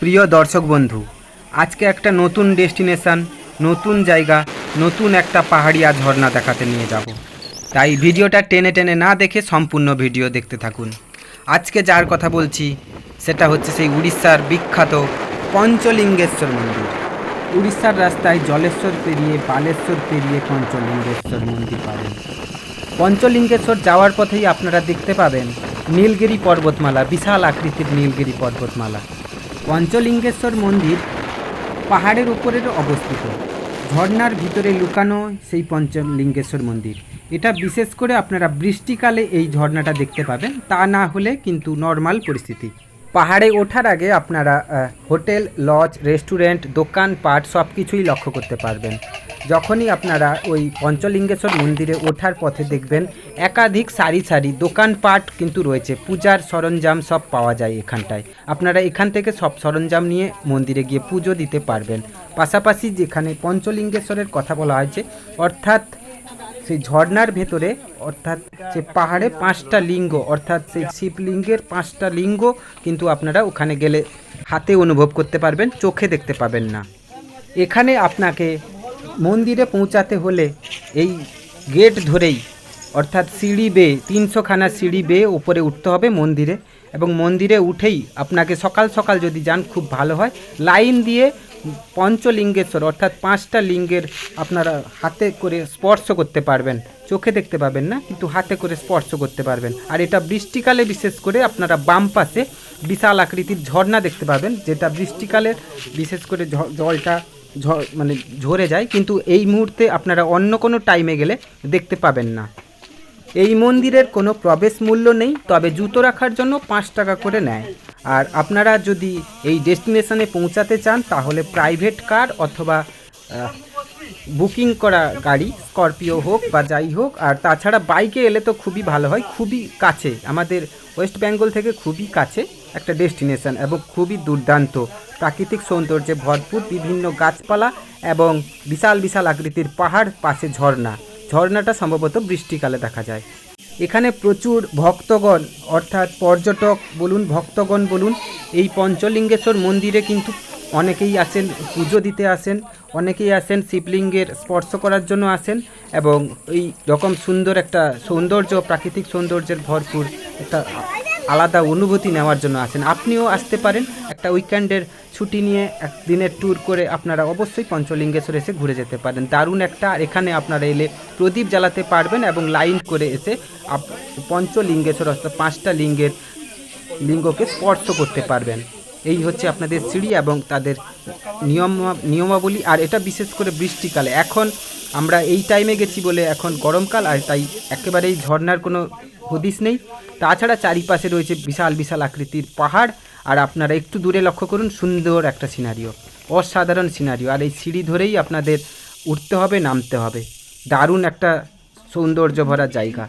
প্রিয় দর্শক বন্ধু, আজকে একটা নতুন ডেস্টিনেশন, নতুন জায়গা, নতুন একটা পাহাড়িয়া ঝর্ণা দেখাতে নিয়ে যাব। তাই ভিডিওটা টেনে টেনে না দেখে সম্পূর্ণ ভিডিও দেখতে থাকুন। আজকে যার কথা বলছি, সেটা হচ্ছে সেই উড়িষ্যার বিখ্যাত পঞ্চলিঙ্গেশ্বর মন্দির। উড়িষ্যার রাস্তায় জলেশ্বর পেরিয়ে, বালেশ্বর পেরিয়ে পঞ্চলিঙ্গেশ্বর মন্দির পাবেন। পঞ্চলিঙ্গেশ্বর যাওয়ার পথেই আপনারা দেখতে পাবেন নীলগিরি পর্বতমালা, বিশাল আকৃতির নীলগিরি পর্বতমালা। পঞ্চলিঙ্গেশ্বর মন্দির পাহাড়ের উপরে অবস্থিত। ঝর্নার ভিতরে লুকানো সেই পঞ্চলিঙ্গেশ্বর মন্দির। এটা বিশেষ করে আপনারা বৃষ্টিকালে এই ঝর্ণাটা দেখতে পাবেন। তা না হলে কিন্তু নর্মাল পরিস্থিতি। পাহাড়ে ওঠার আগে আপনারা হোটেল, লজ, রেস্টুরেন্ট, দোকান, পাট সব কিছুই লক্ষ্য করতে পারবেন। যখনই আপনারা ওই পঞ্চলিঙ্গেশ্বর মন্দিরে ওঠার পথে দেখবেন, একাধিক সারি সারি দোকানপাট কিন্তু রয়েছে। পূজার সরঞ্জাম সব পাওয়া যায় এখানটায়। আপনারা এখান থেকে সব সরঞ্জাম নিয়ে মন্দিরে গিয়ে পুজো দিতে পারবেন। পাশাপাশি যেখানে পঞ্চলিঙ্গেশ্বরের কথা বলা হয়েছে, অর্থাৎ সেই ঝর্ণার ভেতরে, অর্থাৎ সে পাহাড়ে পাঁচটা লিঙ্গ, অর্থাৎ সেই শিবলিঙ্গের পাঁচটা লিঙ্গ কিন্তু আপনারা ওখানে গেলে হাতে অনুভব করতে পারবেন, চোখে দেখতে পাবেন না। এখানে আপনাকে মন্দিরে পৌঁছাতে হলে এই গেট ধরেই, অর্থাৎ সিঁড়ি বেয়ে, তিনশোখানা সিঁড়ি বেয়ে উপরে উঠতে হবে মন্দিরে এবং মন্দিরে উঠেই আপনাকে সকাল সকাল যদি যান, খুব ভালো হয়। লাইন দিয়ে পঞ্চলিঙ্গেশ্বর, অর্থাৎ পাঁচটা লিঙ্গের আপনারা হাতে করে স্পর্শ করতে পারবেন। চোখে দেখতে পাবেন না, কিন্তু হাতে করে স্পর্শ করতে পারবেন। আর এটা বৃষ্টিকালে বিশেষ করে আপনারা বাম পাশে বিশাল আকৃতির ঝর্ণা দেখতে পাবেন, যেটা বৃষ্টিকালে বিশেষ করে জলটা মানে ঝরে যায়, কিন্তু এই মুহূর্তে আপনারা অন্য কোনো টাইমে গেলে দেখতে পাবেন না। এই মন্দিরের কোনো প্রবেশ মূল্য নেই, তবে জুতো রাখার জন্য পাঁচ টাকা করে নেয়। আর আপনারা যদি এই ডেস্টিনেশনে পৌঁছাতে চান, তাহলে প্রাইভেট কার অথবা বুকিং করা গাড়ি, স্করপিও হোক বা যাই হোক, আর তাছাড়া বাইকে এলে তো খুবই ভালো হয়, খুবই কাছে। আমাদের ওয়েস্ট বেঙ্গল থেকে খুবই কাছে একটা ডেস্টিনেশন এবং খুবই দুর্দান্ত। প্রাকৃতিক সৌন্দর্যে ভরপুর বিভিন্ন গাছপালা এবং বিশাল বিশাল আকৃতির পাহাড় পাশে ঝর্ণা। ঝর্ণাটা সম্ভবত বৃষ্টিকালে দেখা যায়। এখানে প্রচুর ভক্তগণ, অর্থাৎ পর্যটক বলুন, ভক্তগণ বলুন, এই পঞ্চলিঙ্গেশ্বর মন্দিরে কিন্তু অনেকেই আসেন, পুজো দিতে আসেন, অনেকেই আসেন, শিবলিঙ্গের স্পর্শ করার জন্য আসেন এবং এই রকম সুন্দর একটা সৌন্দর্য, প্রাকৃতিক সৌন্দর্যের ভরপুর একটা আলাদা অনুভূতি নেওয়ার জন্য আসেন। আপনিও আসতে পারেন একটা উইকেন্ডের ছুটি নিয়ে একদিনের ট্যুর করে আপনারা অবশ্যই পঞ্চলিঙ্গেশ্বর এসে ঘুরে যেতে পারেন। দারুণ একটা এখানে আপনারা এলে প্রদীপ জ্বালাতে পারবেন এবং লাইন করে এসে পঞ্চলিঙ্গেশ্বর অর্থাৎ পাঁচটা লিঙ্গের, লিঙ্গকে স্পর্শ করতে পারবেন। এই হচ্ছে আপনাদের সিঁড়ি এবং তাদের নিয়ম, নিয়মাবলী, আর এটা বিশেষ করে বৃষ্টিকালে। এখন আমরা এই টাইমে গেছি বলে এখন গরমকাল, আর তাই একেবারেই ঝর্নার কোনো হদিস নেই। তাছাড়া চারিপাশে রয়েছে বিশাল বিশাল আকৃতির পাহাড়। আর আপনারা একটু দূরে লক্ষ্য করুন, সুন্দর একটা সিনারিও অসাধারণ সিনারিও আর এই সিঁড়ি ধরেই আপনাদের উঠতে হবে, নামতে হবে। দারুণ একটা সৌন্দর্য ভরা জায়গা।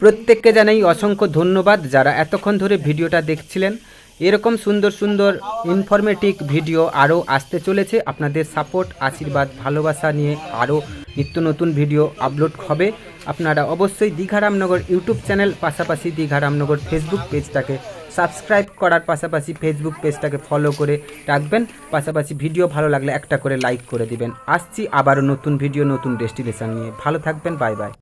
প্রত্যেককে জানাই অসংখ্য ধন্যবাদ যারা এতক্ষণ ধরে ভিডিওটা দেখছিলেন। এরকম সুন্দর সুন্দর ইনফরমেটিভ ভিডিও আরও আসতে চলেছে। আপনাদের সাপোর্ট আশীর্বাদ, ভালোবাসা নিয়ে আরও নিত্য নতুন ভিডিও আপলোড হবে। আপনারা অবশ্যই দীঘা রামনগর ইউটিউব চ্যানেল পাশাপাশি দীঘা রামনগর ফেসবুক পেজটাকে সাবস্ক্রাইব করার পাশাপাশি ফেসবুক পেজটাকে ফলো করে রাখবেন। পাশাপাশি ভিডিও ভালো লাগলে একটা করে লাইক করে দিবেন। আসছি আবারও নতুন ভিডিও নতুন ডেস্টিনেশন নিয়ে। ভালো থাকবেন বাই বাই